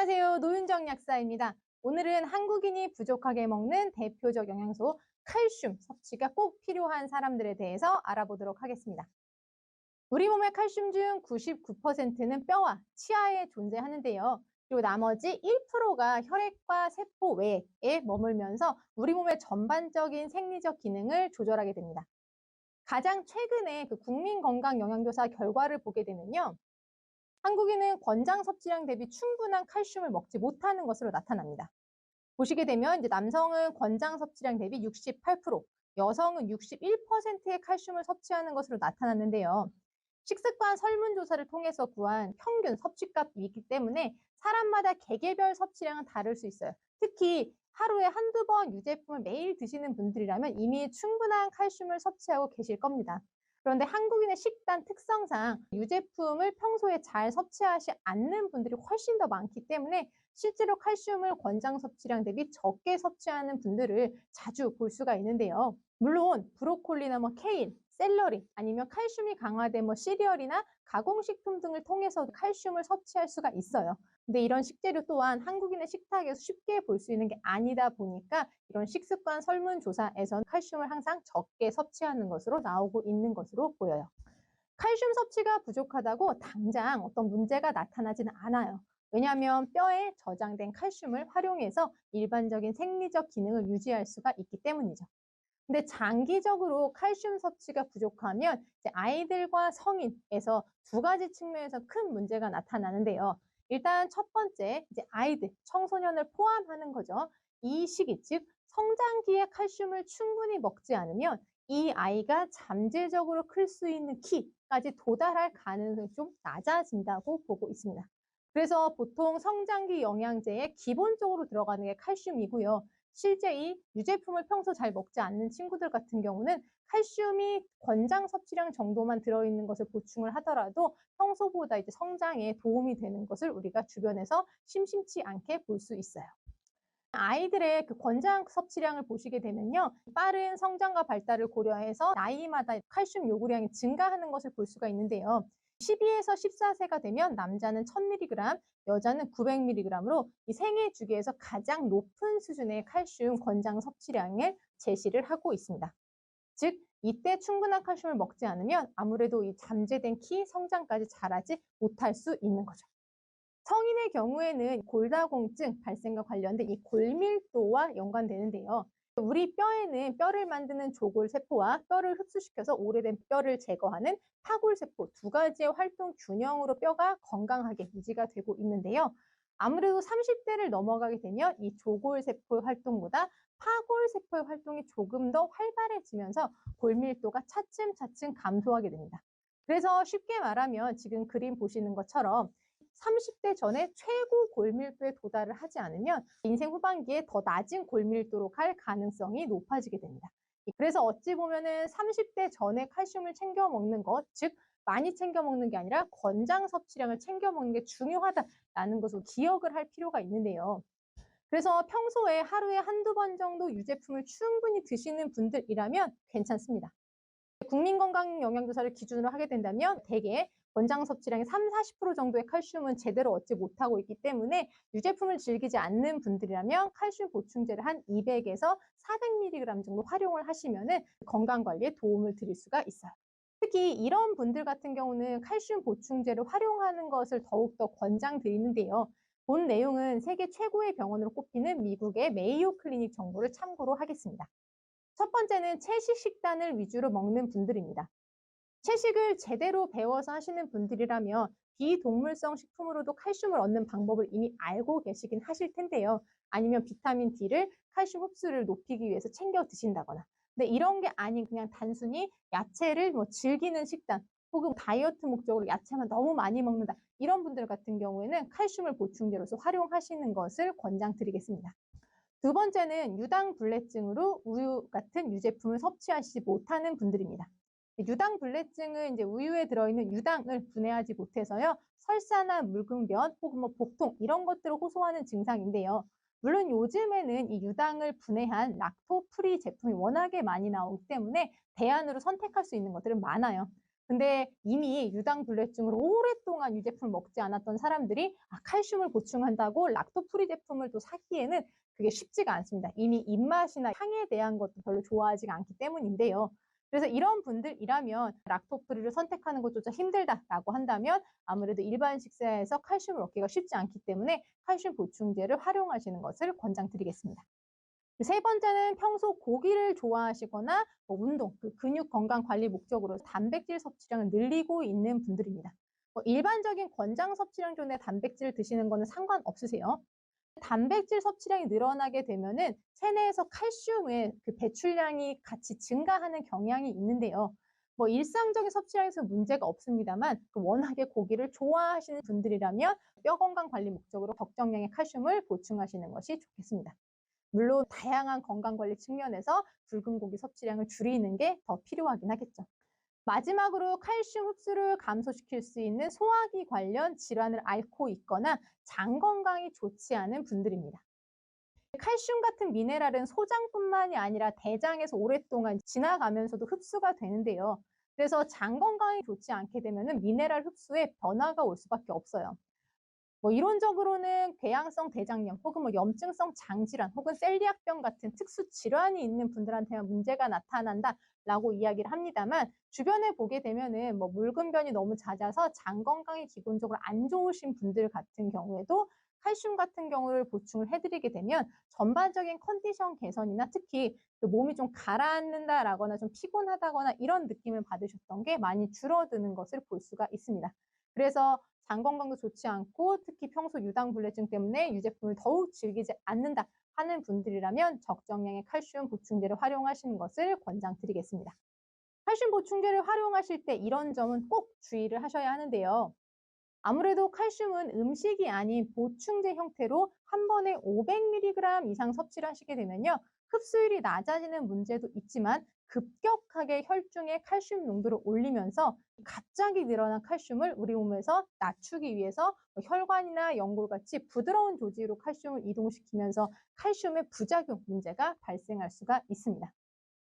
안녕하세요. 노윤정 약사입니다. 오늘은 한국인이 부족하게 먹는 대표적 영양소 칼슘 섭취가 꼭 필요한 사람들에 대해서 알아보도록 하겠습니다. 우리 몸의 칼슘 중 99%는 뼈와 치아에 존재하는데요. 그리고 나머지 1%가 혈액과 세포 외에 머물면서 우리 몸의 전반적인 생리적 기능을 조절하게 됩니다. 가장 최근에 그 국민건강영양조사 결과를 보게 되면요. 한국인은 권장 섭취량 대비 충분한 칼슘을 먹지 못하는 것으로 나타납니다. 보시게 되면 이제 남성은 권장 섭취량 대비 68%, 여성은 61%의 칼슘을 섭취하는 것으로 나타났는데요. 식습관 설문조사를 통해서 구한 평균 섭취값이 있기 때문에 사람마다 개개별 섭취량은 다를 수 있어요. 특히 하루에 한두 번 유제품을 매일 드시는 분들이라면 이미 충분한 칼슘을 섭취하고 계실 겁니다. 그런데 한국인의 식단 특성상 유제품을 평소에 잘 섭취하지 않는 분들이 훨씬 더 많기 때문에 실제로 칼슘을 권장 섭취량 대비 적게 섭취하는 분들을 자주 볼 수가 있는데요. 물론 브로콜리나 뭐 케일, 샐러리 아니면 칼슘이 강화된 뭐 시리얼이나 가공식품 등을 통해서 칼슘을 섭취할 수가 있어요. 근데 이런 식재료 또한 한국인의 식탁에서 쉽게 볼 수 있는 게 아니다 보니까 이런 식습관 설문조사에서는 칼슘을 항상 적게 섭취하는 것으로 나오고 있는 것으로 보여요. 칼슘 섭취가 부족하다고 당장 어떤 문제가 나타나지는 않아요. 왜냐하면 뼈에 저장된 칼슘을 활용해서 일반적인 생리적 기능을 유지할 수가 있기 때문이죠. 근데 장기적으로 칼슘 섭취가 부족하면 아이들과 성인에서 두 가지 측면에서 큰 문제가 나타나는데요. 일단 첫 번째, 이제 아이들, 청소년을 포함하는 거죠. 이 시기, 즉 성장기에 칼슘을 충분히 먹지 않으면 이 아이가 잠재적으로 클 수 있는 키까지 도달할 가능성이 좀 낮아진다고 보고 있습니다. 그래서 보통 성장기 영양제에 기본적으로 들어가는 게 칼슘이고요. 실제 이 유제품을 평소 잘 먹지 않는 친구들 같은 경우는 칼슘이 권장 섭취량 정도만 들어있는 것을 보충을 하더라도 평소보다 이제 성장에 도움이 되는 것을 우리가 주변에서 심심치 않게 볼 수 있어요. 아이들의 그 권장 섭취량을 보시게 되면요. 빠른 성장과 발달을 고려해서 나이마다 칼슘 요구량이 증가하는 것을 볼 수가 있는데요. 12에서 14세가 되면 남자는 1000mg, 여자는 900mg으로 이 생애 주기에서 가장 높은 수준의 칼슘 권장 섭취량을 제시를 하고 있습니다. 즉, 이때 충분한 칼슘을 먹지 않으면 아무래도 이 잠재된 키 성장까지 자라지 못할 수 있는 거죠. 성인의 경우에는 골다공증 발생과 관련된 이 골밀도와 연관되는데요. 우리 뼈에는 뼈를 만드는 조골세포와 뼈를 흡수시켜서 오래된 뼈를 제거하는 파골세포 두 가지의 활동 균형으로 뼈가 건강하게 유지가 되고 있는데요. 아무래도 30대를 넘어가게 되면 이 조골세포의 활동보다 파골세포의 활동이 조금 더 활발해지면서 골밀도가 차츰차츰 감소하게 됩니다. 그래서 쉽게 말하면 지금 그림 보시는 것처럼 30대 전에 최고 골밀도에 도달을 하지 않으면 인생 후반기에 더 낮은 골밀도로 갈 가능성이 높아지게 됩니다. 그래서 어찌 보면은 30대 전에 칼슘을 챙겨 먹는 것, 즉 많이 챙겨 먹는 게 아니라 권장 섭취량을 챙겨 먹는 게 중요하다라는 것을 기억을 할 필요가 있는데요. 그래서 평소에 하루에 한두 번 정도 유제품을 충분히 드시는 분들이라면 괜찮습니다. 국민건강영양조사를 기준으로 하게 된다면 대개 권장 섭취량의 3, 40% 정도의 칼슘은 제대로 얻지 못하고 있기 때문에 유제품을 즐기지 않는 분들이라면 칼슘 보충제를 한 200에서 400mg 정도 활용을 하시면 건강 관리에 도움을 드릴 수가 있어요. 특히 이런 분들 같은 경우는 칼슘 보충제를 활용하는 것을 더욱더 권장드리는데요. 본 내용은 세계 최고의 병원으로 꼽히는 미국의 메이오 클리닉 정보를 참고로 하겠습니다. 첫 번째는 채식 식단을 위주로 먹는 분들입니다. 채식을 제대로 배워서 하시는 분들이라면 비동물성 식품으로도 칼슘을 얻는 방법을 이미 알고 계시긴 하실 텐데요. 아니면 비타민 D를 칼슘 흡수를 높이기 위해서 챙겨 드신다거나. 근데 이런 게 아닌 그냥 단순히 야채를 뭐 즐기는 식단 혹은 다이어트 목적으로 야채만 너무 많이 먹는다. 이런 분들 같은 경우에는 칼슘을 보충제로서 활용하시는 것을 권장드리겠습니다. 두 번째는 유당불내증으로 우유 같은 유제품을 섭취하시지 못하는 분들입니다. 유당 불내증은 이제 우유에 들어있는 유당을 분해하지 못해서요. 설사나 묽은변 혹은 뭐 복통 이런 것들을 호소하는 증상인데요. 물론 요즘에는 이 유당을 분해한 락토 프리 제품이 워낙에 많이 나오기 때문에 대안으로 선택할 수 있는 것들은 많아요. 근데 이미 유당불내증으로 오랫동안 유제품을 먹지 않았던 사람들이 아, 칼슘을 보충한다고 락토프리 제품을 또 사기에는 그게 쉽지가 않습니다. 이미 입맛이나 향에 대한 것도 별로 좋아하지가 않기 때문인데요. 그래서 이런 분들이라면 락토프리를 선택하는 것조차 힘들다라고 한다면 아무래도 일반 식사에서 칼슘을 얻기가 쉽지 않기 때문에 칼슘 보충제를 활용하시는 것을 권장드리겠습니다. 세 번째는 평소 고기를 좋아하시거나 뭐 운동, 그 근육 건강 관리 목적으로 단백질 섭취량을 늘리고 있는 분들입니다. 뭐 일반적인 권장 섭취량 존의 단백질을 드시는 거는 상관없으세요. 단백질 섭취량이 늘어나게 되면은 체내에서 칼슘의 그 배출량이 같이 증가하는 경향이 있는데요. 뭐 일상적인 섭취량에서 문제가 없습니다만 그 워낙에 고기를 좋아하시는 분들이라면 뼈 건강 관리 목적으로 적정량의 칼슘을 보충하시는 것이 좋겠습니다. 물론 다양한 건강 관리 측면에서 붉은 고기 섭취량을 줄이는 게 더 필요하긴 하겠죠. 마지막으로 칼슘 흡수를 감소시킬 수 있는 소화기 관련 질환을 앓고 있거나 장 건강이 좋지 않은 분들입니다. 칼슘 같은 미네랄은 소장뿐만이 아니라 대장에서 오랫동안 지나가면서도 흡수가 되는데요. 그래서 장 건강이 좋지 않게 되면 미네랄 흡수에 변화가 올 수밖에 없어요. 뭐 이론적으로는 궤양성 대장염 혹은 뭐 염증성 장질환 혹은 셀리악병 같은 특수 질환이 있는 분들한테만 문제가 나타난다라고 이야기를 합니다만 주변에 보게 되면은 뭐 묽은변이 너무 잦아서 장 건강이 기본적으로 안 좋으신 분들 같은 경우에도 칼슘 같은 경우를 보충을 해드리게 되면 전반적인 컨디션 개선이나 특히 그 몸이 좀 가라앉는다라거나 좀 피곤하다거나 이런 느낌을 받으셨던 게 많이 줄어드는 것을 볼 수가 있습니다. 그래서 장 건강도 좋지 않고 특히 평소 유당불내증 때문에 유제품을 더욱 즐기지 않는다 하는 분들이라면 적정량의 칼슘 보충제를 활용하시는 것을 권장드리겠습니다. 칼슘 보충제를 활용하실 때 이런 점은 꼭 주의를 하셔야 하는데요. 아무래도 칼슘은 음식이 아닌 보충제 형태로 한 번에 500mg 이상 섭취를 하시게 되면요. 흡수율이 낮아지는 문제도 있지만 급격하게 혈중의 칼슘 농도를 올리면서 갑자기 늘어난 칼슘을 우리 몸에서 낮추기 위해서 뭐 혈관이나 연골같이 부드러운 조직으로 칼슘을 이동시키면서 칼슘의 부작용 문제가 발생할 수가 있습니다.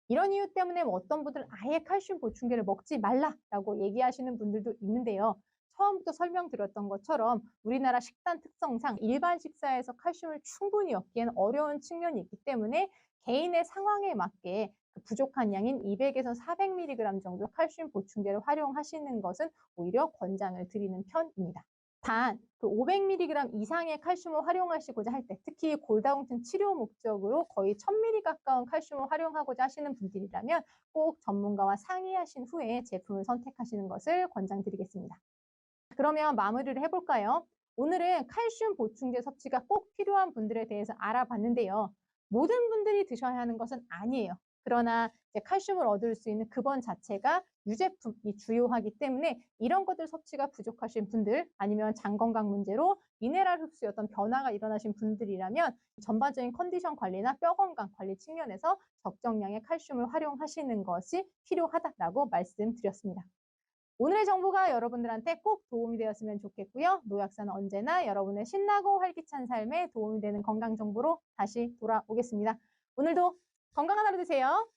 이런 이유 때문에 뭐 어떤 분들은 아예 칼슘 보충제를 먹지 말라라고 얘기하시는 분들도 있는데요. 처음부터 설명드렸던 것처럼 우리나라 식단 특성상 일반 식사에서 칼슘을 충분히 얻기에는 어려운 측면이 있기 때문에 개인의 상황에 맞게 그 부족한 양인 200에서 400mg 정도 칼슘 보충제를 활용하시는 것은 오히려 권장을 드리는 편입니다. 단, 그 500mg 이상의 칼슘을 활용하시고자 할 때, 특히 골다공증 치료 목적으로 거의 1000mg 가까운 칼슘을 활용하고자 하시는 분들이라면 꼭 전문가와 상의하신 후에 제품을 선택하시는 것을 권장드리겠습니다. 그러면 마무리를 해볼까요? 오늘은 칼슘 보충제 섭취가 꼭 필요한 분들에 대해서 알아봤는데요. 모든 분들이 드셔야 하는 것은 아니에요. 그러나 칼슘을 얻을 수 있는 근원 자체가 유제품이 주요하기 때문에 이런 것들 섭취가 부족하신 분들 아니면 장 건강 문제로 미네랄 흡수에 어떤 변화가 일어나신 분들이라면 전반적인 컨디션 관리나 뼈 건강 관리 측면에서 적정량의 칼슘을 활용하시는 것이 필요하다라고 말씀드렸습니다. 오늘의 정보가 여러분들한테 꼭 도움이 되었으면 좋겠고요. 노약사는 언제나 여러분의 신나고 활기찬 삶에 도움이 되는 건강 정보로 다시 돌아오겠습니다. 오늘도 건강한 하루 되세요.